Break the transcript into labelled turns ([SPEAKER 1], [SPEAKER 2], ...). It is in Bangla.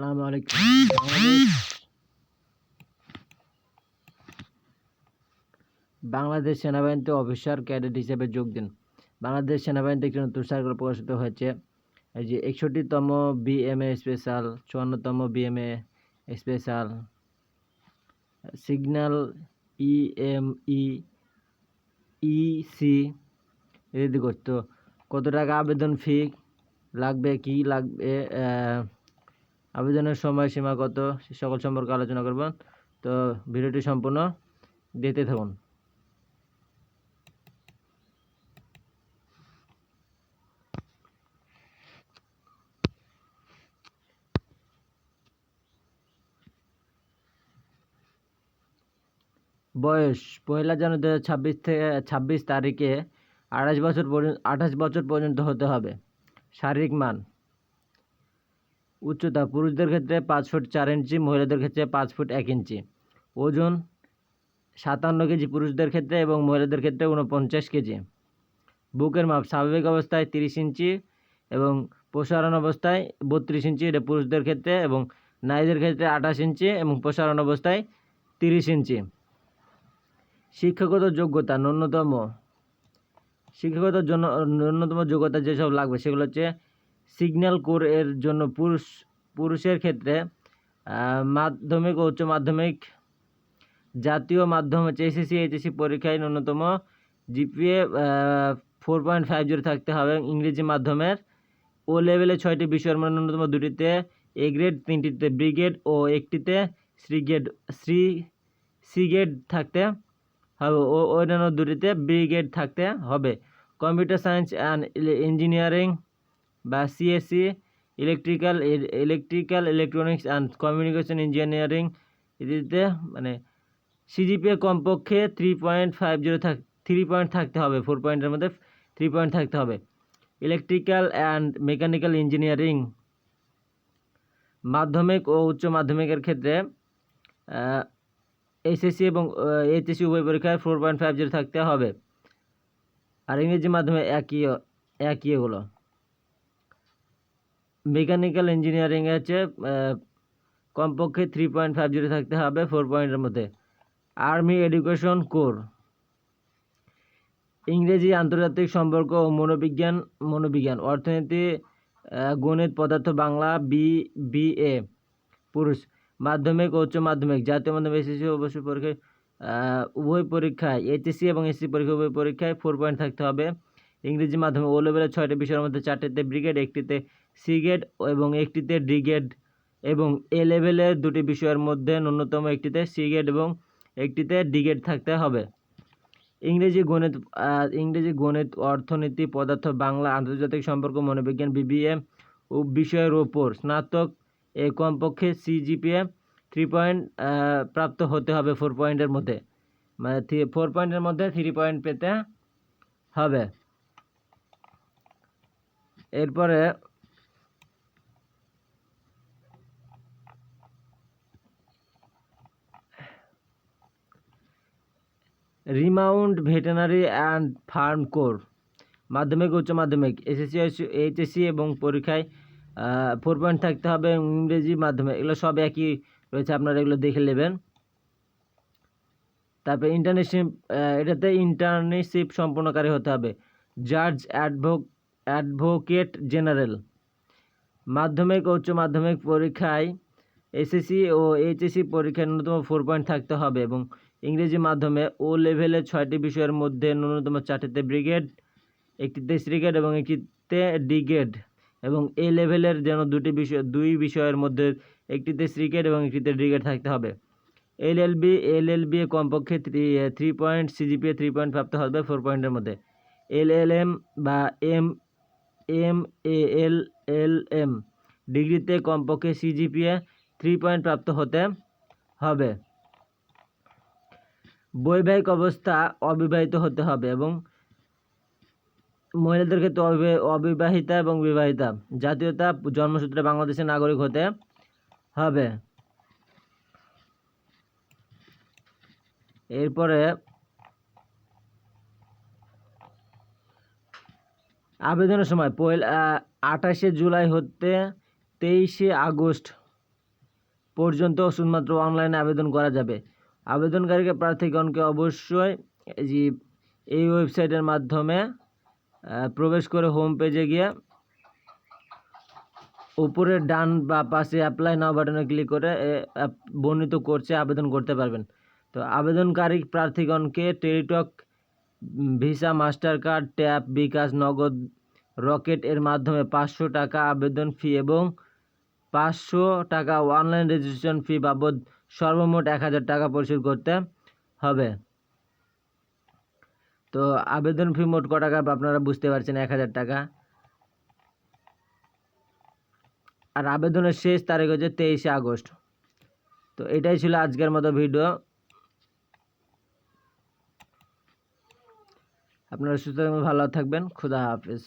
[SPEAKER 1] আসসালামু আলাইকুম। বাংলাদেশ সেনাবাহিনীতে অফিসার ক্যাডেট হিসেবে যোগ দিন। বাংলাদেশ সেনাবাহিনীতে একটি নতুন সার্কুলার প্রকাশিত হয়েছে। এই যে একষট্টিতম BMA special, চুয়ান্নতম BMA special signal EME EC ready করতো। কত টাকা আবেদন ফি লাগবে, কি লাগবে আবেদনের সময়সীমা কত, সে সকল সম্পর্কে আলোচনা করব। তো ভিডিওটি সম্পূর্ণ দেখতে থাকুন। বয়স পয়লা জানুয়ারি দু ছাব্বিশ থেকে ছাব্বিশ তারিখে আঠাশ বছর পর্যন্ত, আঠাশ বছর পর্যন্ত হতে হবে। শারীরিক মান উচ্চতা পুরুষদের ক্ষেত্রে পাঁচ ফুট চার ইঞ্চি, মহিলাদের ক্ষেত্রে পাঁচ ফুট এক ইঞ্চি। ওজন সাতান্ন কেজি পুরুষদের ক্ষেত্রে এবং মহিলাদের ক্ষেত্রে উনপঞ্চাশ কেজি। বুকের মাপ স্বাভাবিক অবস্থায় তিরিশ ইঞ্চি এবং প্রসারণ অবস্থায় বত্রিশ ইঞ্চি, এটা পুরুষদের ক্ষেত্রে, এবং নারীদের ক্ষেত্রে আঠাশ ইঞ্চি এবং প্রসারণ অবস্থায় তিরিশ ইঞ্চি। শিক্ষাগত যোগ্যতা ন্যূনতম। শিক্ষাগত জন্য ন্যূনতম যোগ্যতা যেসব লাগবে সেগুলো হচ্ছে সিগন্যাল কোর এর জন্য পুরুষ, পুরুষের ক্ষেত্রে মাধ্যমিক ও উচ্চ মাধ্যমিক জাতীয় মাধ্যম হচ্ছে এসএসসি এইচএসসি পরীক্ষায় ন্যূনতম GPA four point five zero থাকতে হবে ইংরেজি মাধ্যমের ও লেভেলে ছয়টি বিষয়ের মধ্যে ন্যূনতম দুটিতে এ গ্রেড তিনটিতে ব্রিগেড ও একটিতে শ্রী গ্রেড শ্রী সি গ্রেড থাকতে হবে। ও, অন্যান্য দুটিতে ব্রিগেড থাকতে হবে। কম্পিউটার সায়েন্স অ্যান্ড ইঞ্জিনিয়ারিং বা CSC electrical electrical electronics and communication engineering ইত্যাদিতে মানে সিজিপিএ কমপক্ষে থ্রি পয়েন্ট ফাইভ জিরো থাক থ্রি পয়েন্ট থাকতে হবে ফোর পয়েন্টের মধ্যে থ্রি পয়েন্ট থাকতে হবে। ইলেকট্রিক্যাল অ্যান্ড মেকানিক্যাল ইঞ্জিনিয়ারিং মাধ্যমিক ও উচ্চ মাধ্যমিকের ক্ষেত্রে এসএসসি এবং এইচএসসি উভয় পরীক্ষায় ফোর পয়েন্ট ফাইভ জিরো থাকতে হবে। আর ইংরেজি মাধ্যমে একই একই এগুলো। মেকানিক্যাল ইঞ্জিনিয়ারিং হচ্ছে কমপক্ষে থ্রি পয়েন্ট ফাইভ জিরো থাকতে হবে ফোর পয়েন্টের মধ্যে। আর্মি এডুকেশন কোর ইংরেজি আন্তর্জাতিক সম্পর্ক ও মনোবিজ্ঞান মনোবিজ্ঞান, অর্থনীতি গণিত, পদার্থ, বাংলা বি বি এ পুরুষ, মাধ্যমিক, উচ্চ মাধ্যমিক, জাতীয় মাধ্যমিক, এসএসসি অবশ্যই পরীক্ষায় উভয় পরীক্ষায় এইচএসসি এবং এসসি পরীক্ষা, উভয় পরীক্ষায় ফোর পয়েন্ট থাকতে হবে। ইংরেজি মাধ্যমে ও লেভেলের ছয়টি বিষয়ের মধ্যে চারটিতে ব্রিগেড একটিতে সি গ্রেড এবং একটিতে ডি গ্রেড এবং এ লেভেলের দুটি বিষয়ের মধ্যে ন্যূনতম একটিতে সি গ্রেড এবং একটিতে ডি গ্রেড থাকতে হবে। ইংরেজি গণিত ইংরেজি গণিত অর্থনীতি পদার্থ বাংলা আন্তর্জাতিক সম্পর্ক মনোবিজ্ঞান বিবিএ ও বিষয়ের ওপর স্নাতক এ কমপক্ষে সিজিপিএ থ্রি পয়েন্ট প্রাপ্ত হতে হবে ফোর পয়েন্টের মধ্যে। মানে ফোর পয়েন্টের মধ্যে থ্রি পয়েন্ট পেতে হবে। এরপরে remount veterinary and farm corps, মাধ্যমিক, উচ্চ মাধ্যমিক, এসএসসি, এইচএসসি এবং পরীক্ষায় ফোর পয়েন্ট থাকতে হবে এবং ইংরেজি মাধ্যমে এগুলো সব একই রয়েছে, আপনারা এগুলো দেখে নেবেন। তারপরে ইন্টার্নশিপ এটাতে ইন্টার্নশিপ সম্পূর্ণকারী হতে হবে। জাজ অ্যাডভোক অ্যাডভোকেট জেনারেল মাধ্যমিক, উচ্চ মাধ্যমিক পরীক্ষায় এসএসসি ও এইচএসসি পরীক্ষায় ন্যূনতম ফোর পয়েন্ট থাকতে হবে এবং ইংরেজি মাধ্যমে ও লেভেলের ছয়টি বিষয়ের মধ্যে ন্যূনতম চারটিতে ব্রিগেড একটিতে ব্রিগেড এবং একটিতে ডিগ্রেড। এবং এ লেভেলের যেন দুটি বিষয় দুই বিষয়ের মধ্যে একটিতে ক্রিকেট এবং একটিতে ব্রিগেড থাকতে হবে। L L B L L B কমপক্ষে three three point CGPA three point প্রাপ্ত হবে ফোর পয়েন্টের মধ্যে। এল এল এম বা M M A L L M ডিগ্রিতে কমপক্ষে সিজিপিএ থ্রি পয়েন্ট প্রাপ্ত হতে হবে। বৈবাহিক অবস্থা অবিবাহিত হতে হবে এবং মহিলাদের ক্ষেত্রে অবিবাহিতা এবং বিবাহিতা। জাতীয়তা জন্মসূত্রে বাংলাদেশের নাগরিক হতে হবে। এরপরে আবেদনের সময় পয়লা আঠাশে জুলাই হতে তেইশে আগস্ট পর্যন্ত শুধুমাত্র অনলাইনে আবেদন করা যাবে। আবেদনকারীকে প্রার্থীগণকে অবশ্যই যে এই ওয়েবসাইটের মাধ্যমে প্রবেশ করে হোম পেজে গিয়ে উপরে ডান বা পাশে অ্যাপ্লাই নাও বাটনে ক্লিক করে বর্ণিত করছে আবেদন করতে পারবেন। তো আবেদনকারী প্রার্থীগণকে Teletalk Visa Mastercard Tap bKash, Nagad, Rocket এর মাধ্যমে পাঁচশো টাকা আবেদন ফি এবং পাঁচশো টাকা অনলাইন রেজিস্ট্রেশন ফি বাবদ সর্বমোট এক হাজার টাকা পরিশোধ করতে হবে। তো আবেদন ফি মোট ক টাকা আপনারা বুঝতে পারছেন, এক হাজার টাকা। আর আবেদনের শেষ তারিখ হচ্ছে তেইশে আগস্ট। তো এটাই ছিল আজকের মতো ভিডিও। আপনারা সুস্থ ভালো থাকবেন, খুদা হাফেজ।